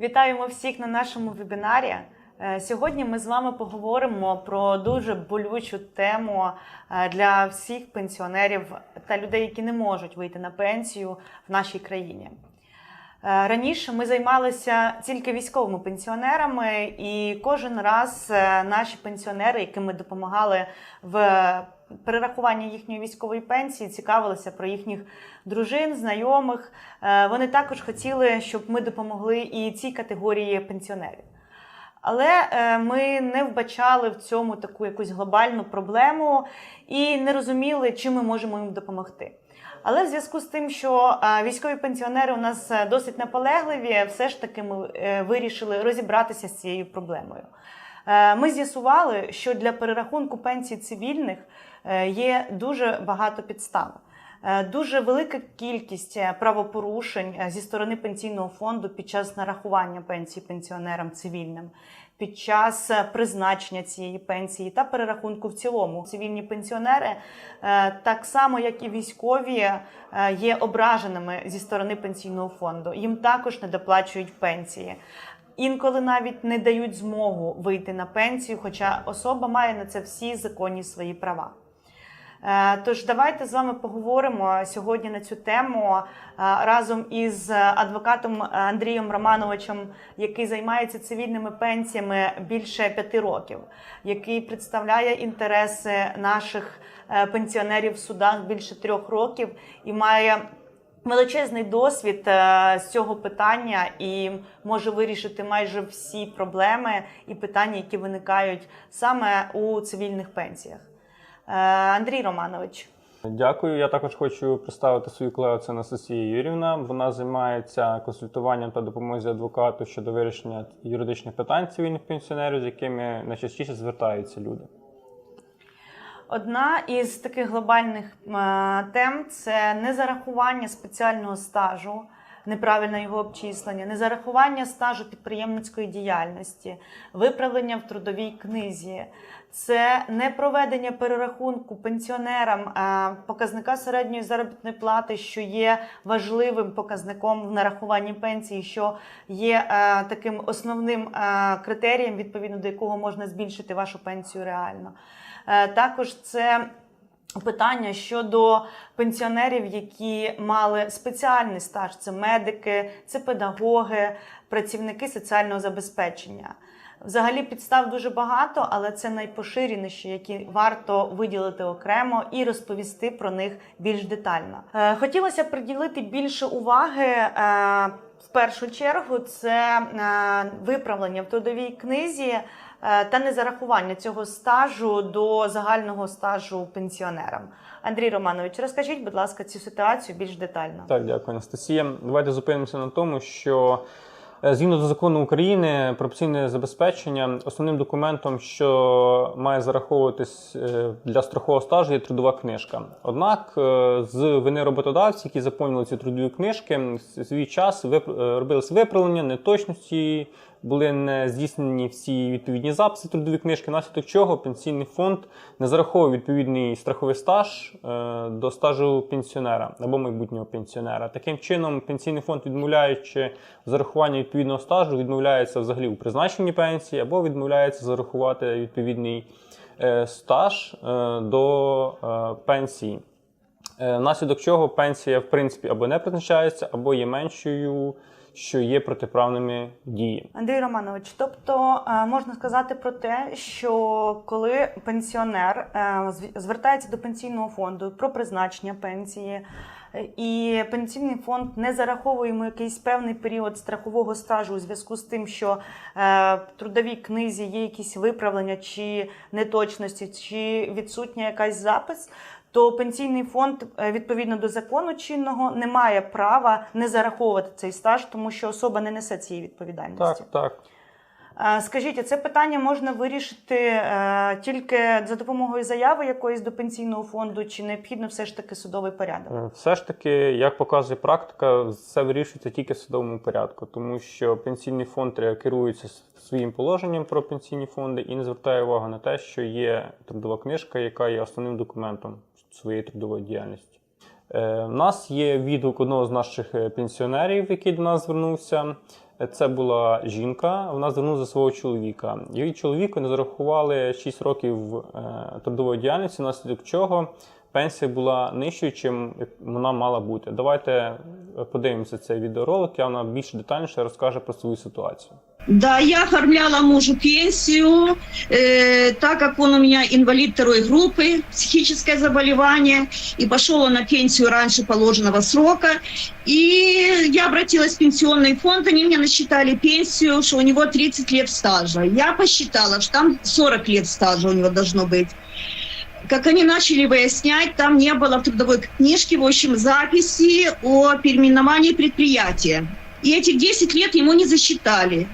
Вітаємо всіх на нашому вебінарі. Е, Сьогодні ми з вами поговоримо про дуже болючу тему е, для всіх пенсіонерів та людей, які не можуть вийти на пенсію в нашій країні. Е, Раніше ми займалися тільки військовими пенсіонерами, і кожен раз наші пенсіонери, яким ми допомагали в перерахуванні їхньої військової пенсії, цікавилися про їхніх дружин, знайомих. Е, Вони також хотіли, щоб ми допомогли і цій категорії пенсіонерів. Але е, ми не вбачали в цьому таку якусь глобальну проблему і не розуміли, чим ми можемо їм допомогти. Але в зв'язку з тим, що е, військові пенсіонери у нас досить наполегливі, все ж таки ми вирішили розібратися з цією проблемою. Ми з'ясували, що для перерахунку пенсій цивільних є дуже багато підстав. Е, Дуже велика кількість е, правопорушень е, зі сторони пенсійного фонду під час нарахування пенсій пенсіонерам цивільним, під час е, призначення цієї пенсії та перерахунку в цілому. Цивільні пенсіонери, е, так само як і військові, е, є ображеними зі сторони пенсійного фонду. Їм також не доплачують пенсії. Інколи навіть не дають змогу вийти на пенсію, хоча особа має на це всі законні свої права. Е, Тож давайте з вами поговоримо сьогодні на цю тему е, разом із адвокатом Андрієм Романовичем, який займається цивільними пенсіями більше п'яти років, який представляє інтереси наших е, пенсіонерів в судах більше трьох років і має. Величезний досвід з цього питання і може вирішити майже всі проблеми і питання, які виникають саме у цивільних пенсіях. Е, Андрій Романович, Дякую. Я також хочу представити свою колегу це Анастасія Юрівна. Вона займається консультуванням та допомогою адвокату щодо вирішення юридичних питань цивільних пенсіонерів, з якими найчастіше звертаються люди. одна із таких глобальних е, тем це незарахування спеціального стажу, неправильне його обчислення, незарахування стажу підприємницької діяльності, виправлення в трудовій книзі. Це не проведення перерахунку пенсіонерам е, показника середньої заробітної плати, що є важливим показником в нарахуванні пенсії, що є е, таким основним е, критерієм, відповідно до якого можна збільшити вашу пенсію реально. Також це питання щодо пенсіонерів, які мали спеціальний стаж: це медики, це педагоги, працівники соціального забезпечення. Взагалі підстав дуже багато, але це найпоширеніші, які варто виділити окремо і розповісти про них більш детально. Е, Хотілося приділити більше уваги. е, В першу чергу це е, виправлення в трудовій книзі та незарахування цього стажу до загального стажу пенсіонерам. Андрій Романович, розкажіть, будь ласка, цю ситуацію більш детально. Так, дякую, Анастасія. Давайте зупинимося на тому, що е, згідно до закону України про пенсійне забезпечення, основним документом, що має зараховуватись е, для страхового стажу, є трудова книжка. Однак, е, з вини роботодавців, які заповнили ці трудові книжки, свій час е, виправлення, неточності, були не здійснені всі відповідні записи трудові книжки, внаслідок чого пенсійний фонд не зараховує відповідний страховий стаж е, до стажу пенсіонера або майбутнього пенсіонера. Таким чином, пенсійний фонд, відмовляючи в зарахуванні відповідного стажу, відмовляється взагалі у призначенні пенсії або відмовляється зарахувати відповідний е, стаж е, до пенсії. Внаслідок чого пенсія, в принципі, або не призначається, або є меншою, що є протиправними діями. Андрій Романович, тобто е, можна сказати про те, що коли пенсіонер е, звертається до пенсійного фонду про призначення пенсії, і пенсійний фонд не зараховує йому якийсь певний період страхового стажу у зв'язку з тим, що е, в трудовій книзі є якісь виправлення чи неточності, чи відсутня якась запис. То пенсійний фонд е, відповідно до закону чинного не має права не зараховувати цей стаж, тому що особа не несе цієї відповідальності. Так, так. Е, Скажіть, а це питання можна вирішити е, тільки за допомогою заяви якоїсь до пенсійного фонду, чи необхідно все ж таки судовий порядок? Все ж таки, як показує практика, все вирішується тільки в судовому порядку, тому що пенсійний фонд керується своїм положенням про пенсійні фонди і не звертає увагу на те, що є трудова книжка, яка є основним документом своєї трудової діяльності. Е, У нас є відгук одного з наших е, пенсіонерів, який до нас звернувся. Е, Це була жінка, вона звернулася за свого чоловіка. Її чоловіку не зарахували 6 років е, трудової діяльності, внаслідок чого пенсія була нижчою, чим вона мала бути. Давайте е, подивимося цей відеоролик, і вона більш детальніше розкаже про свою ситуацію. Да, я оформляла мужу пенсию, э, так как он у меня инвалид второй группы, психическое заболевание, и пошел он на пенсию раньше положенного срока. И я обратилась в пенсионный фонд, они мне насчитали пенсию, что у него 30 лет стажа. Я посчитала, что там 40 лет стажа у него должно быть. Как они начали выяснять, там не было в трудовой книжке, в общем, записи о переименовании предприятия. И этих 10 лет ему не засчитали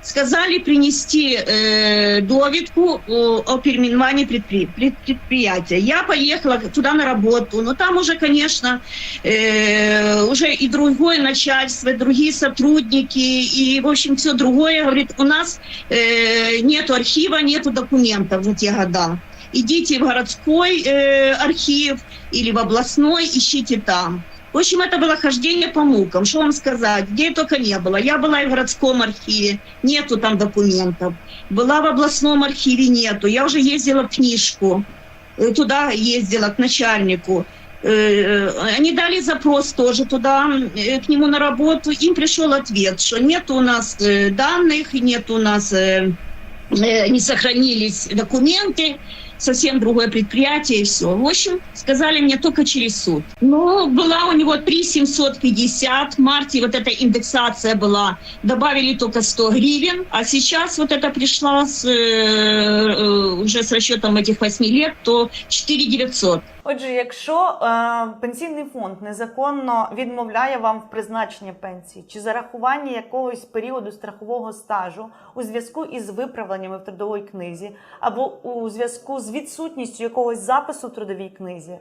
сказали принести э, довідку о, о переименовании предпри- пред- предприятия. Я поехала туда на работу, но там уже, конечно, э, уже и другое начальство, и другие сотрудники, и, в общем, все другое. Говорит, у нас э, нету архива, нету документов за те года. Идите в городской э, архив или в областной, ищите там. В общем, это было хождение по мукам. Что вам сказать? Где только не было. Я была и в городском архиве, нету там документов. Была в областном архиве, нету. Я уже ездила в книжку, э, туда ездила к начальнику. Э, э, Они дали запрос тоже туда, к нему на работу. Им пришел ответ, что нет у нас данных, нет у нас, не сохранились документы совсем другое предприятие и все. В общем, сказали мне только через суд. Но была у него 3 750, в марте вот эта индексация была, добавили только 100 гривен, а сейчас вот это пришла с, э, э, уже с расчетом этих 8 лет, то 4 900. Отже, якщо е, пенсійний фонд незаконно відмовляє вам в призначенні пенсії чи зарахуванні якогось періоду страхового стажу у зв'язку із виправленнями в трудовій книзі, або у зв'язку з відсутністю якогось запису в трудовій книзі,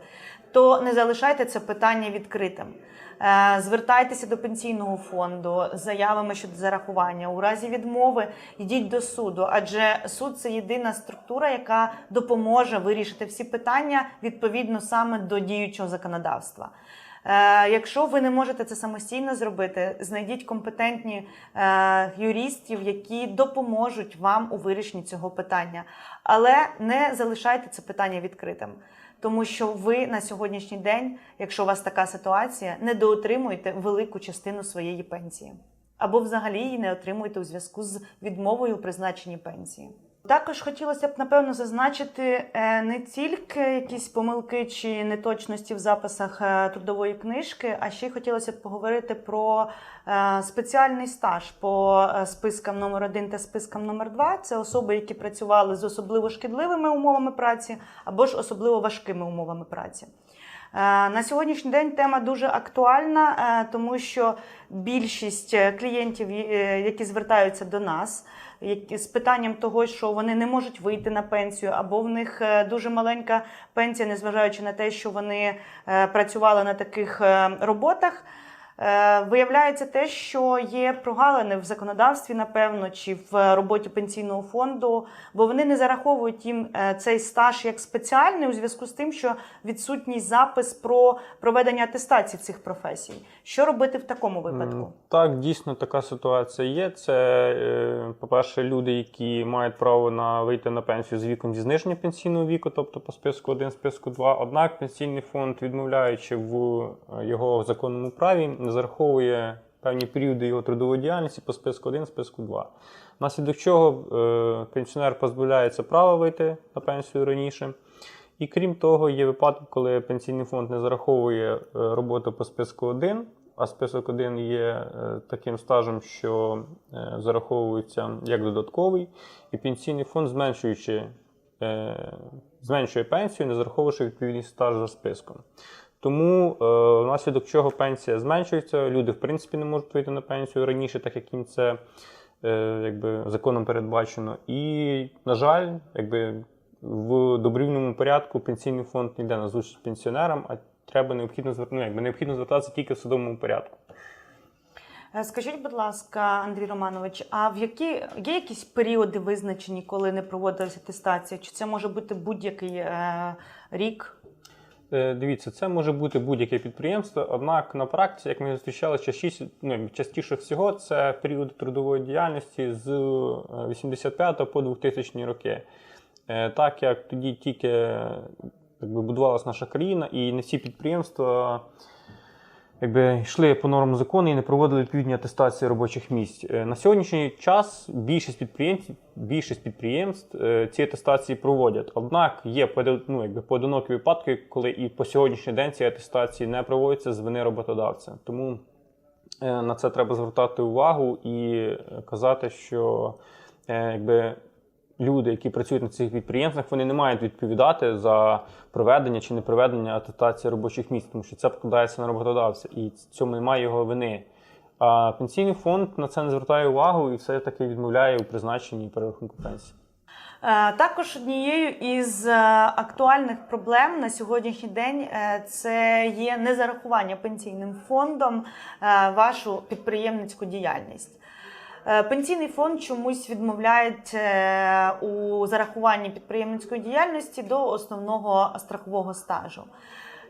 то не залишайте це питання відкритим. Е, Звертайтеся до пенсійного фонду з заявами щодо зарахування. У разі відмови йдіть до суду, адже суд це єдина структура, яка допоможе вирішити всі питання відповідно саме до діючого законодавства. Е, Якщо ви не можете це самостійно зробити, знайдіть компетентні е, юристів, які допоможуть вам у вирішенні цього питання, але не залишайте це питання відкритим. Тому що ви на сьогоднішній день, якщо у вас така ситуація, недоотримуєте велику частину своєї пенсії, або взагалі її не отримуєте у зв'язку з відмовою у призначенні пенсії. Також хотілося б напевно зазначити е, не тільки якісь помилки чи неточності в записах е, трудової книжки, а ще хотілося б поговорити про е, спеціальний стаж по спискам номер 1 та спискам номер 2 Це особи, які працювали з особливо шкідливими умовами праці або ж особливо важкими умовами праці. Е, На сьогоднішній день тема дуже актуальна, е, тому що більшість е, клієнтів, які звертаються до нас, з питанням того, що вони не можуть вийти на пенсію, або в них дуже маленька пенсія, незважаючи на те, що вони працювали на таких роботах. Е, Виявляється те, що є прогалини в законодавстві, напевно, чи в роботі пенсійного фонду, бо вони не зараховують їм е, цей стаж як спеціальний у зв'язку з тим, що відсутній запис про проведення атестації цих професій. Що робити в такому випадку? Так, дійсно така ситуація є. Це, е, по-перше, люди, які мають право на вийти на пенсію з віком зі зниження пенсійного віку, тобто по списку 1, списку 2. Однак пенсійний фонд, відмовляючи в е, його законному праві, не зараховує певні періоди його трудової діяльності по списку 1, списку 2. Внаслідок чого е, пенсіонер позбавляється права вийти на пенсію раніше. І крім того, є випадки, коли пенсійний фонд не зараховує роботу по списку 1, а список 1 є е, таким стажем, що е, зараховується як додатковий, і пенсійний фонд, зменшуючи, е, зменшує пенсію, не зараховуючи відповідний стаж за списком. Тому внаслідок чого пенсія зменшується, люди в принципі не можуть вийти на пенсію раніше, так як їм це якби, законом передбачено. І, на жаль, якби, в добровільному порядку пенсійний фонд не йде на зустріч пенсіонерам, а треба необхідно звер- ну, якби, необхідно звертатися тільки в судовому порядку. Е, Скажіть, будь ласка, Андрій Романович, а в які є якісь періоди визначені, коли не проводилася атестація? Чи це може бути будь-який е, рік? Е, Дивіться, це може бути будь-яке підприємство, однак на практиці, як ми зустрічали, частіше, ну, частіше всього, це період трудової діяльності з е, 85 по 2000 роки. Е, Так як тоді тільки якби, будувалася наша країна, і не всі підприємства якби, йшли по нормам закону і не проводили відповідні атестації робочих місць. Е, На сьогоднішній час більшість підприємств, більшість підприємств е, ці атестації проводять. Однак є ну, якби, поодинокі випадки, коли і по сьогоднішній день ці атестації не проводяться з вини роботодавця. Тому е, на це треба звертати увагу і казати, що якби, люди, які працюють на цих підприємствах, вони не мають відповідати за проведення чи не проведення атестації робочих місць, тому що це покладається на роботодавця, і цьому немає його вини. А пенсійний фонд на це не звертає увагу і все-таки відмовляє у призначенні перерахунку пенсії. Е, Також однією із е, актуальних проблем на сьогоднішній день е, це є незарахування пенсійним фондом вашу підприємницьку діяльність. Е, Пенсійний фонд чомусь відмовляє е, у зарахуванні підприємницької діяльності до основного страхового стажу.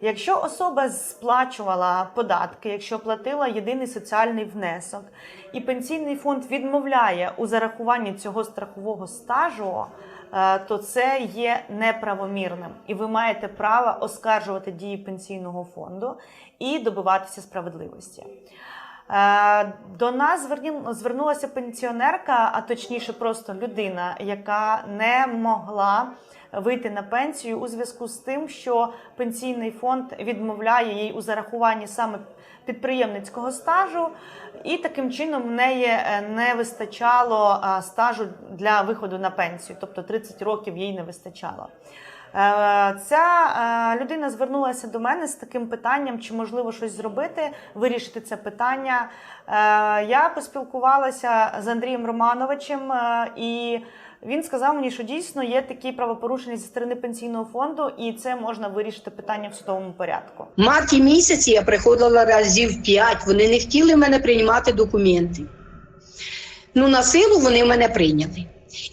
Якщо особа сплачувала податки, якщо платила єдиний соціальний внесок, і пенсійний фонд відмовляє у зарахуванні цього страхового стажу, е, то це є неправомірним, і ви маєте право оскаржувати дії пенсійного фонду і добиватися справедливості. Е, До нас звернулася пенсіонерка, а точніше, просто людина, яка не могла вийти на пенсію у зв'язку з тим, що пенсійний фонд відмовляє їй у зарахуванні саме підприємницького стажу, і таким чином в неї е, не вистачало е, стажу для виходу на пенсію, тобто 30 років їй не вистачало. Е, Ця е, людина звернулася до мене з таким питанням, чи можливо щось зробити, вирішити це питання. Е, Я поспілкувалася з Андрієм Романовичем, і він сказав мені, що дійсно є такі правопорушення зі сторони пенсійного фонду, і це можна вирішити питання в судовому порядку. В марті місяці я приходила разів п'ять. Вони не хотіли мене приймати документи. Ну, на силу вони мене прийняли.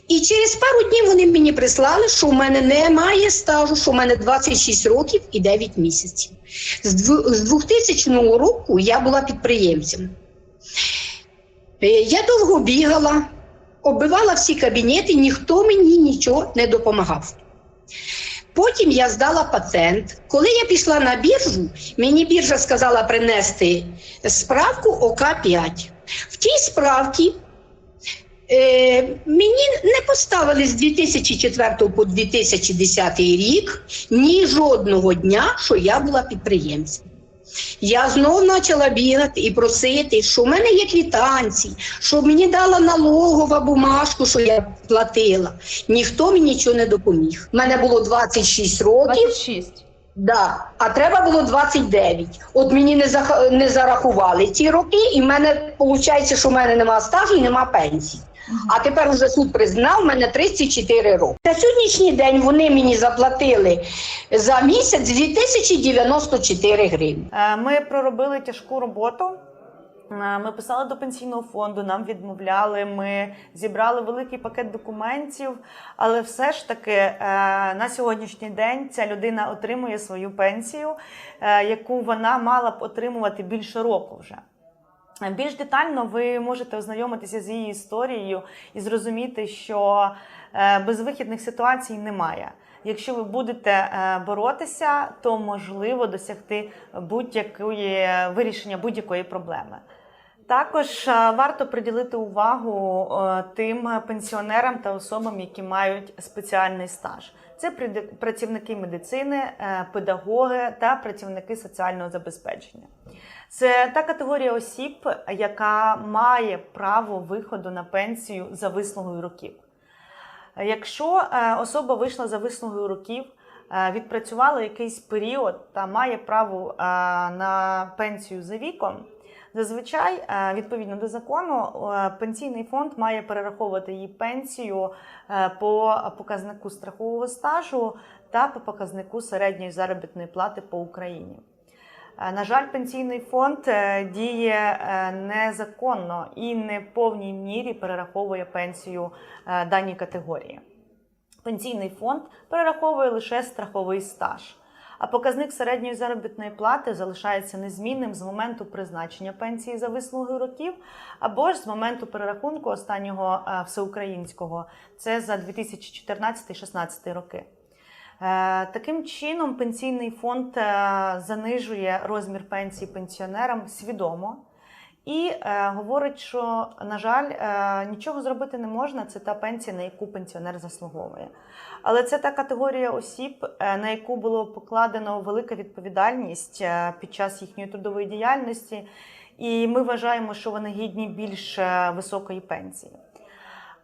І через пару днів вони мені прислали, що в мене немає стажу, що в мене 26 років і 9 місяців. З 2000 року я була підприємцем. Е, Я довго бігала, оббивала всі кабінети, ніхто мені нічого не допомагав. Потім я здала патент. Коли я пішла на біржу, мені біржа сказала принести справку ОК-5. В тій справці мені не поставили з 2004 по 2010 рік ні жодного дня, що я була підприємцем. Я знов почала бігати і просити, що в мене є квітанції, що мені дала налогова бумажку, що я платила. Ніхто мені нічого не допоміг. У мене було 26 років, 26. да, а треба було 29. От мені не, зах... не зарахували ці роки, і в мене виходить, що в мене немає стажу і немає пенсії. А тепер вже суд признав, мене 34 роки. На сьогоднішній день вони мені заплатили за місяць 2094 гривні. Е, Ми проробили тяжку роботу. Е, Ми писали до пенсійного фонду, нам відмовляли. Ми зібрали великий пакет документів, але все ж таки е, на сьогоднішній день ця людина отримує свою пенсію, яку вона мала б отримувати більше року вже. Більш детально ви можете ознайомитися з її історією і зрозуміти, що е, безвихідних ситуацій немає. Якщо ви будете е, боротися, то можливо досягти будь-якої вирішення будь-якої проблеми. Також е, варто приділити увагу тим пенсіонерам та особам, які мають спеціальний стаж. Це працівники медицини, педагоги та працівники соціального забезпечення. Це та категорія осіб, яка має право виходу на пенсію за вислугою років. Якщо е, особа вийшла за вислугою років, е, відпрацювала якийсь період та має право е, на пенсію за віком, зазвичай, відповідно до закону, пенсійний фонд має перераховувати її пенсію по показнику страхового стажу та по показнику середньої заробітної плати по Україні. Е, На жаль, пенсійний фонд е, діє е, незаконно і не в повній мірі перераховує пенсію даній категорії. Пенсійний фонд перераховує лише страховий стаж. а показник середньої заробітної плати залишається незмінним з моменту призначення пенсії за вислуги років або ж з моменту перерахунку останнього всеукраїнського, це за 2014-16 роки. Е, Таким чином, пенсійний фонд е, занижує розмір пенсії пенсіонерам свідомо і е, говорить, що, на жаль, нічого зробити не можна. Це та пенсія, на яку пенсіонер заслуговує. Але це та категорія осіб, на яку було покладено велика відповідальність під час їхньої трудової діяльності, і ми вважаємо, що вони гідні більш високої пенсії.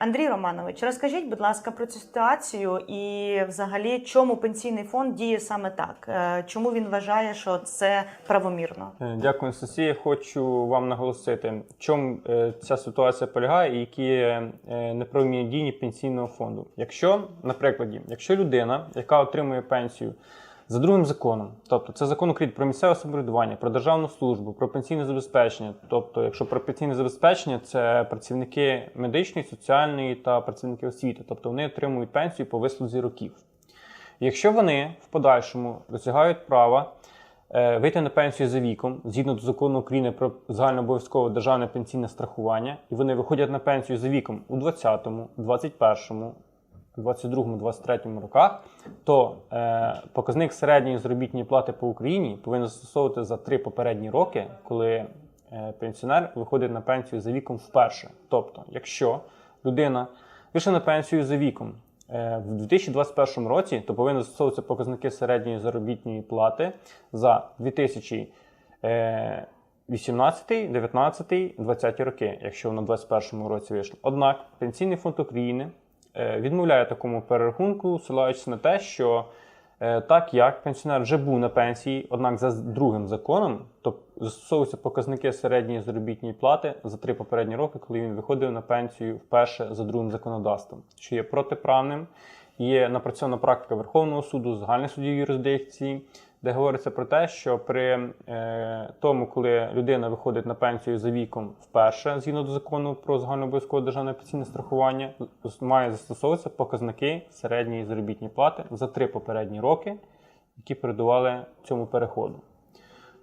Андрій Романович, розкажіть, будь ласка, про цю ситуацію і, взагалі, чому пенсійний фонд діє саме так? Е, Чому він вважає, що це правомірно? Е, Дякую, Анастасія. Хочу вам наголосити, в чому е, ця ситуація полягає і які неправомірні дії пенсійного фонду. Якщо, на прикладі, якщо людина, яка отримує пенсію за другим законом, тобто це закон України про місцеве самоврядування, про державну службу, про пенсійне забезпечення. Тобто, якщо про пенсійне забезпечення, це працівники медичної, соціальної та працівники освіти, тобто вони отримують пенсію по вислузі років. Якщо вони в подальшому досягають права е, вийти на пенсію за віком згідно до закону України про загальнообов'язкове державне пенсійне страхування, і вони виходять на пенсію за віком у 20-му, 21-му, 22-му, 23-му роках, то е, показник середньої заробітної плати по Україні повинен застосовувати за три попередні роки, коли е, пенсіонер виходить на пенсію за віком вперше. Тобто, якщо людина вийшла на пенсію за віком е, в 2021 році, то повинні застосовуватися показники середньої заробітної плати за 2018, 19, 20 роки, якщо вона в 2021 році вийшла. Однак Пенсійний фонд України е, відмовляє такому перерахунку, ссилаючись на те, що е, так як пенсіонер вже був на пенсії, однак за другим законом, то застосовуються показники середньої заробітної плати за три попередні роки, коли він виходив на пенсію вперше за другим законодавством, що є протиправним. Є напрацьована практика Верховного суду, загальних судів юрисдикції, де говориться про те, що при е, тому, коли людина виходить на пенсію за віком вперше, згідно до закону про загальнообов'язкове державне пенсійне страхування, має застосовуватися показники середньої заробітної плати за три попередні роки, які передували цьому переходу.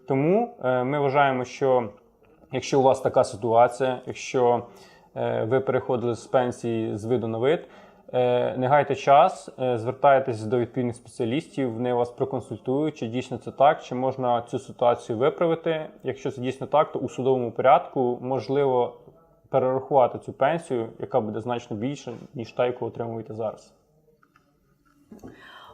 Тому е, ми вважаємо, що якщо у вас така ситуація, якщо е, ви переходили з пенсії з виду на вид, не гайте час, е, звертайтеся до відповідних спеціалістів, вони вас проконсультують, чи дійсно це так, чи можна цю ситуацію виправити. Якщо це дійсно так, то у судовому порядку можливо перерахувати цю пенсію, яка буде значно більша, ніж та, яку отримуєте зараз.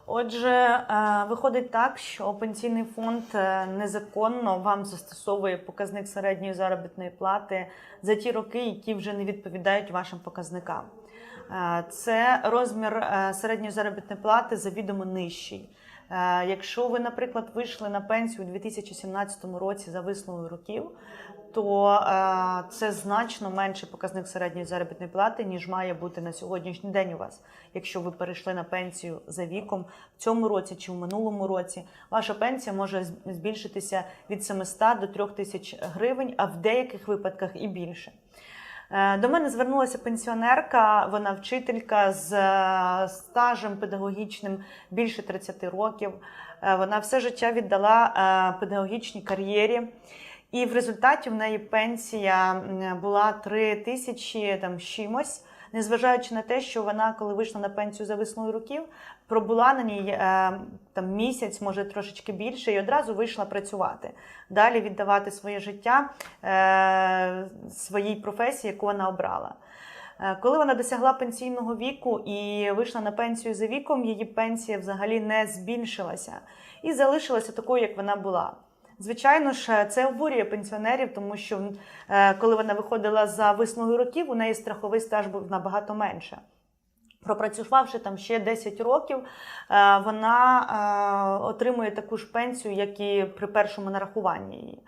Отже, е, виходить так, що пенсійний фонд е, незаконно вам застосовує показник середньої заробітної плати за ті роки, які вже не відповідають вашим показникам. Е, Це розмір е, середньої заробітної плати завідомо нижчий. Е, Якщо ви, наприклад, вийшли на пенсію у 2017 році за вислугою років, то це значно менший показник середньої заробітної плати, ніж має бути на сьогоднішній день у вас. Якщо ви перейшли на пенсію за віком в цьому році чи в минулому році, ваша пенсія може збільшитися від 700 до 3000 гривень, а в деяких випадках і більше. Е, До мене звернулася пенсіонерка, вона вчителька з е, стажем педагогічним більше 30 років. Е, Вона все життя віддала педагогічній кар'єрі. І в результаті в неї пенсія була 3 тисячі там чимось, незважаючи на те, що вона, коли вийшла на пенсію за весною років, пробула на ній е, там місяць, може трошечки більше, і одразу вийшла працювати. Далі віддавати своє життя е, своїй професії, яку вона обрала. Е, Коли вона досягла пенсійного віку і вийшла на пенсію за віком, її пенсія взагалі не збільшилася і залишилася такою, як вона була. Звичайно ж, це обурює пенсіонерів, тому що коли вона виходила за вислугою років, у неї страховий стаж був набагато менше. Пропрацювавши там ще 10 років, е, вона е, отримує таку ж пенсію, як і при першому нарахуванні її.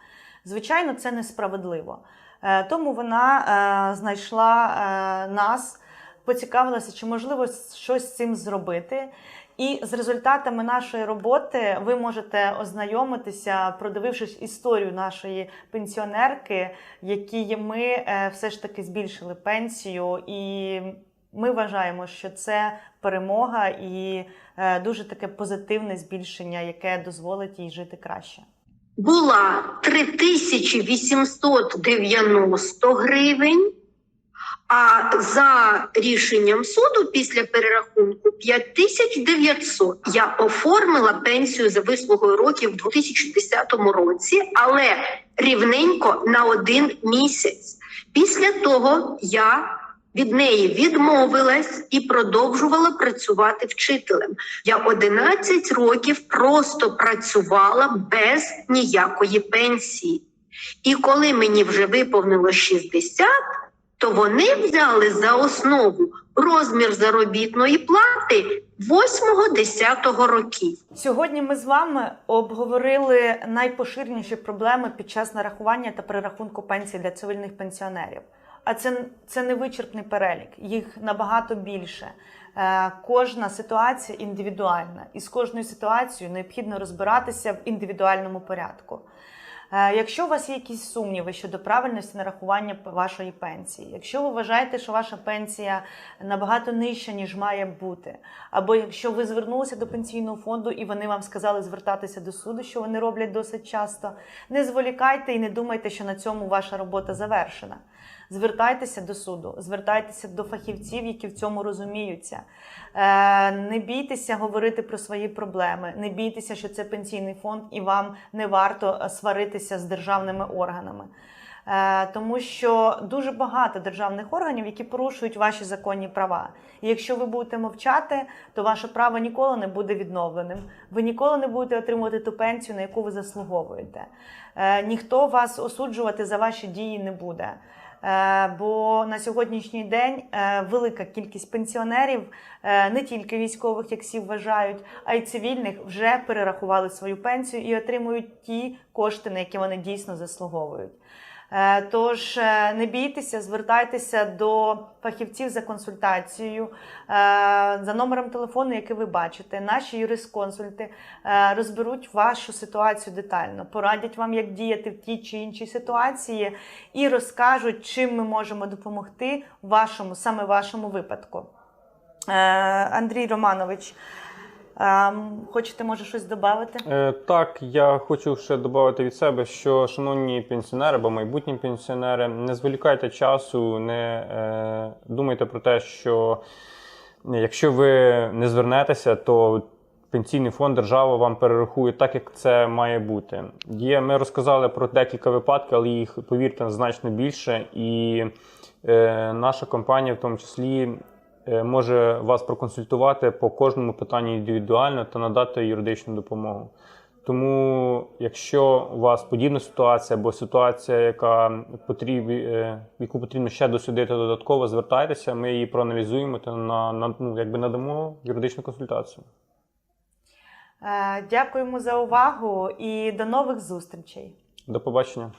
Звичайно, це несправедливо. Е, Тому вона знайшла нас, поцікавилася, чи можливо щось з цим зробити. І з результатами нашої роботи ви можете ознайомитися, продивившись історію нашої пенсіонерки, якій ми все ж таки збільшили пенсію і Ми вважаємо, що це перемога і е, дуже таке позитивне збільшення, яке дозволить їй жити краще. була 3890 гривень, а за рішенням суду після перерахунку 5900. Я оформила пенсію за вислугою років в 2010 році, але рівненько на один місяць. Після того я від неї відмовилась і продовжувала працювати вчителем. Я 11 років просто працювала без ніякої пенсії. І коли мені вже виповнило 60, то вони взяли за основу розмір заробітної плати 8-10 років. Сьогодні ми з вами обговорили найпоширеніші проблеми під час нарахування та перерахунку пенсій для цивільних пенсіонерів. А це, це не вичерпний перелік, їх набагато більше. Е, кожна ситуація індивідуальна, і з кожною ситуацією необхідно розбиратися в індивідуальному порядку. Е, Якщо у вас є якісь сумніви щодо правильності нарахування вашої пенсії, якщо ви вважаєте, що ваша пенсія набагато нижча, ніж має бути, або якщо ви звернулися до пенсійного фонду і вони вам сказали звертатися до суду, що вони роблять досить часто, не зволікайте і не думайте, що на цьому ваша робота завершена. Звертайтеся до суду, звертайтеся до фахівців, які в цьому розуміються. Е, Не бійтеся говорити про свої проблеми, не бійтеся, що це пенсійний фонд, і вам не варто е, сваритися з державними органами. Е, Тому що дуже багато державних органів, які порушують ваші законні права. І якщо ви будете мовчати, то ваше право ніколи не буде відновленим. Ви ніколи не будете отримувати ту пенсію, на яку ви заслуговуєте. Ніхто вас осуджувати за ваші дії не буде. Е, Бо на сьогоднішній день е, велика кількість пенсіонерів, е, не тільки військових, як всі вважають, а й цивільних вже перерахували свою пенсію і отримують ті кошти, на які вони дійсно заслуговують. Е, Тож е, не бійтеся, звертайтеся до фахівців за консультацією е, за номером телефону, який ви бачите. Наші юрисконсульти розберуть вашу ситуацію детально, порадять вам, як діяти в тій чи іншій ситуації, і розкажуть, чим ми можемо допомогти вашому, саме вашому випадку. Андрій Романович, хочете, може, щось додати? Е, Так, я хочу ще додати від себе, що шановні пенсіонери або майбутні пенсіонери, не зволікайте часу, не е, думайте про те, що якщо ви не звернетеся, то пенсійний фонд держава вам перерахує так, як це має бути. Є, ми розказали про декілька випадків, але їх, повірте, значно більше. І е, наша компанія, в тому числі, е, може вас проконсультувати по кожному питанню індивідуально та надати юридичну допомогу. Тому, якщо у вас подібна ситуація або ситуація, яка потріб, е, яку потрібно ще дослідити додатково, звертайтеся, ми її проаналізуємо та на, на ну, якби надамо юридичну консультацію. Е, Дякуємо за увагу і до нових зустрічей. До побачення.